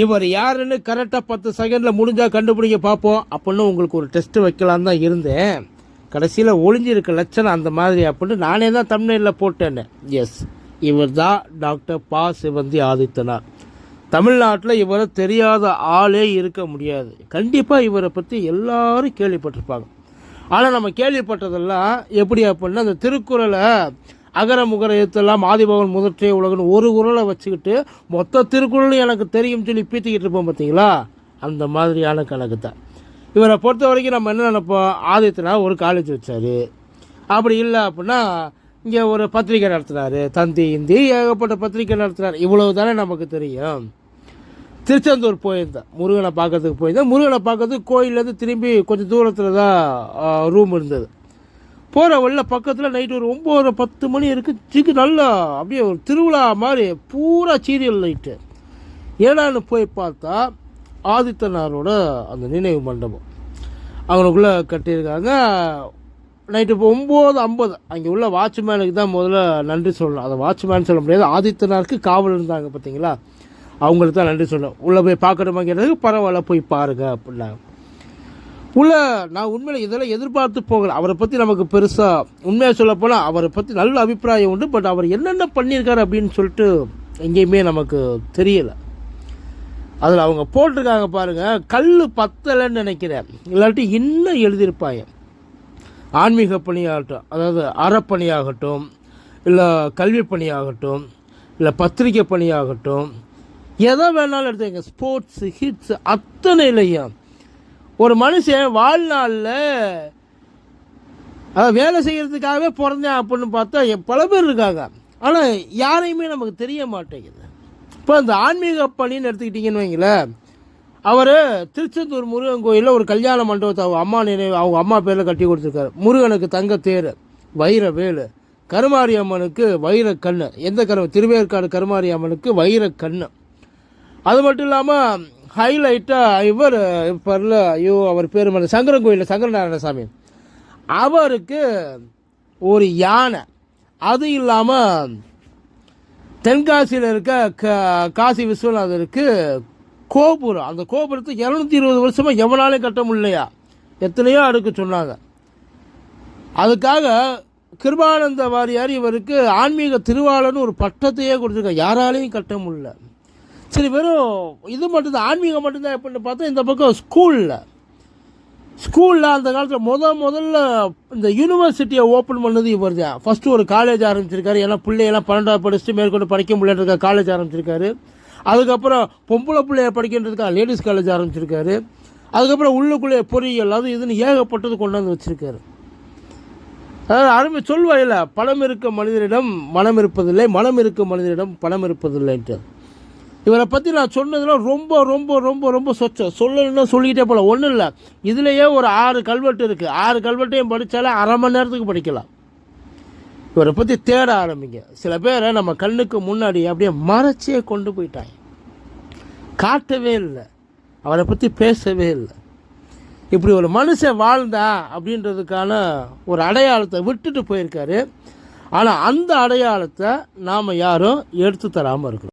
இவர் யாருன்னு கரெக்டாக பத்து செகண்டில் முடிஞ்சால் கண்டுபிடிக்க பார்ப்போம் அப்படின்னு உங்களுக்கு ஒரு டெஸ்ட்டு வைக்கலான்னு தான் இருந்தேன். கடைசியில் ஒளிஞ்சிருக்க லட்சணம் அந்த மாதிரி அப்படின்னு நானே தான் தமிழில் போட்டேன்னு. எஸ் இவர் தான் டாக்டர் பா சிவந்தி ஆதித்தனார். தமிழ்நாட்டில் இவரை தெரியாத ஆளே இருக்க முடியாது. கண்டிப்பாக இவரை பற்றி எல்லாரும் கேள்விப்பட்டிருப்பாங்க. ஆனால் நம்ம கேள்விப்பட்டதெல்லாம் எப்படி அப்படின்னா அந்த திருக்குறளை அகர முகர எழுத்தெல்லாம் ஆதிபவன் முதற்றே உலகன்னு ஒரு குரலை வச்சுக்கிட்டு மொத்த திருக்குறளும் எனக்கு தெரியும் சொல்லி பீத்திக்கிட்டு இருப்போம் பார்த்தீங்களா? அந்த மாதிரியான கணக்கு தான் இவரை பொறுத்த வரைக்கும் நம்ம என்ன நினைப்போம்? ஆதித்தனா ஒரு காலேஜ் வச்சார். அப்படி இல்லை அப்படின்னா இங்கே ஒரு பத்திரிக்கை நடத்துனாரு. தந்தி இந்தி ஏகப்பட்ட பத்திரிக்கை நடத்துனார். இவ்வளவு தானே நமக்கு தெரியும். திருச்செந்தூர் போயிருந்தேன். முருகனை பார்க்கறதுக்கு போயிருந்தேன். முருகனை பார்க்கறதுக்கு கோயிலேருந்து திரும்பி கொஞ்சம் தூரத்தில் தான் ரூம் இருந்தது. போகிற வழியில் பக்கத்தில் நைட்டு ஒரு ஒம்பது பத்து மணி இருக்குது ஜிகு நல்லா அப்படியே ஒரு திருவிழா மாதிரி பூரா சீரியல் லைட்டு ஏடான்னு போய் பார்த்தா ஆதித்தனாரோட அந்த நினைவு மண்டபம். அவனுக்குள்ளே கட்டியிருக்காங்க. நைட்டு இப்போ ஒம்பது ஐம்பது. அங்கே உள்ள வாட்ச்மேனுக்கு தான் முதல்ல நன்றி சொல்லணும். அதை வாட்ச்மேன் சொல்ல முடியாது. ஆதித்தனாருக்கு காவல் இருந்தாங்க பார்த்தீங்களா? அவங்களுக்கு தான் நன்றி சொல்லணும். உள்ளே போய் பார்க்கணுமாங்கிறதுக்கு பரவாயில்ல போய் பாருங்கள் அப்படின்னாங்க. உள்ளே நான் உண்மையில் இதெல்லாம் எதிர்பார்த்து போகல. அவரை பற்றி நமக்கு பெருசாக உண்மையாக சொல்லப்போனால் அவரை பற்றி நல்ல அபிப்பிராயம் உண்டு. பட் அவர் என்னென்ன பண்ணியிருக்காரு அப்படின்னு சொல்லிட்டு எங்கேயுமே நமக்கு தெரியலை. அதில் அவங்க போட்டிருக்காங்க பாருங்கள் கல் பத்தலைன்னு நினைக்கிறேன். இல்லாட்டி இன்னும் எழுதியிருப்பாங்க. ஆன்மீக பணியாகட்டும் அதாவது அறப்பணியாகட்டும் இல்லை கல்வி பணியாகட்டும் இல்லை பத்திரிக்கை பணியாகட்டும் எதை வேணாலும் எடுத்துங்க ஸ்போர்ட்ஸ் ஹிட்ஸ் இல்லையா ஒரு மனுஷன் வாழ்நாளில் அதாவது வேலை செய்கிறதுக்காகவே பிறந்தேன் அப்படின்னு பார்த்தா பல பேர் இருக்காங்க. ஆனால் யாரையுமே நமக்கு தெரிய மாட்டேங்குது. இப்போ அந்த ஆன்மீக பணின்னு எடுத்துக்கிட்டிங்கன்னு வைங்களேன். அவர் திருச்செந்தூர் முருகன் கோயிலில் ஒரு கல்யாண மண்டபத்தை அவங்க அம்மா நினைவு அவங்க அம்மா பேரில் கட்டி கொடுத்துருக்காரு. முருகனுக்கு தங்க தேர் வைர வேலு கருமாரி அம்மனுக்கு வைர கண்ணு. எந்த கரு திருவேற்காடு கருமாரி அம்மனுக்கு வைர கண்ணு. அது மட்டும் இல்லாமல் ஹைலைட்டாக இவர் பரில் ஐயோ அவர் பேர் மேலே சங்கரன் கோயிலில் சங்கரநாராயணசாமி. அவருக்கு ஒரு யானை. அது இல்லாமல் தென்காசியில் இருக்க க காசி விஸ்வநாதருக்கு கோபுரம். அந்த கோபுரத்தை இரநூத்தி இருபது வருஷமாக எவனாலையும் கட்ட முடியலையா? எத்தனையோ அடுக்கு சொன்னாங்க. அதுக்காக கிருபானந்த வாரியார் இவருக்கு ஆன்மீக திருவாளர்னு ஒரு பட்டத்தையே கொடுத்துருக்காங்க யாராலையும் கட்ட முடியல. சரி வெறும் இது மட்டும்தான் ஆன்மீகம் மட்டும்தான் எப்படின்னு பார்த்தா இந்த பக்கம் ஸ்கூலில் ஸ்கூலில் அந்த காலத்தில் முத முதல்ல இந்த யூனிவர்சிட்டியை ஓப்பன் பண்ணது இவர் தான். ஃபஸ்ட்டு ஒரு காலேஜ் ஆரம்பிச்சிருக்காரு. ஏன்னா பிள்ளையெல்லாம் பன்னெண்டாவது படிச்சுட்டு மேற்கொண்டு படிக்க முடியலன்றதுக்காக காலேஜ் ஆரம்பிச்சிருக்காரு. அதுக்கப்புறம் பொம்பளை பிள்ளைய படிக்கின்றதுக்காக லேடிஸ் காலேஜ் ஆரம்பிச்சிருக்காரு. அதுக்கப்புறம் உள்ளுக்குள்ளே பொறியியல் அது இதுன்னு ஏகப்பட்டது கொண்டாந்து வச்சுருக்காரு. அதாவது அருமை சொல்வாயில் பணம் இருக்க மனிதரிடம் மனம் இருப்பதில்லை மனம் இருக்க மனிதரிடம் பணம் இருப்பதில்லைன்ட்டு. இவரை பற்றி நான் சொன்னதெல்லாம் ரொம்ப ரொம்ப ரொம்ப ரொம்ப சொச்சம் சொல்லணும்னா சொல்லிக்கிட்டே போகலாம் ஒன்றும் இல்லை. இதுலேயே ஒரு ஆறு கல்வெட்டு இருக்குது ஆறு கல்வெட்டையும் படித்தாலே அரை மணி நேரத்துக்கு படிக்கலாம். இவரை பற்றி தேட ஆரம்பிங்க. சில பேரை நம்ம கண்ணுக்கு முன்னாடி அப்படியே மறைச்சே கொண்டு போயிட்டாங்க. காட்டவே இல்லை. அவரை பற்றி பேசவே இல்லை. இப்படி ஒரு மனுஷன் வாழ்ந்தா அப்படின்றதுக்கான ஒரு அடையாளத்தை விட்டுட்டு போயிருக்காரு. ஆனால் அந்த அடையாளத்தை நாம் யாரும் எடுத்து தராமல் இருக்கிறோம்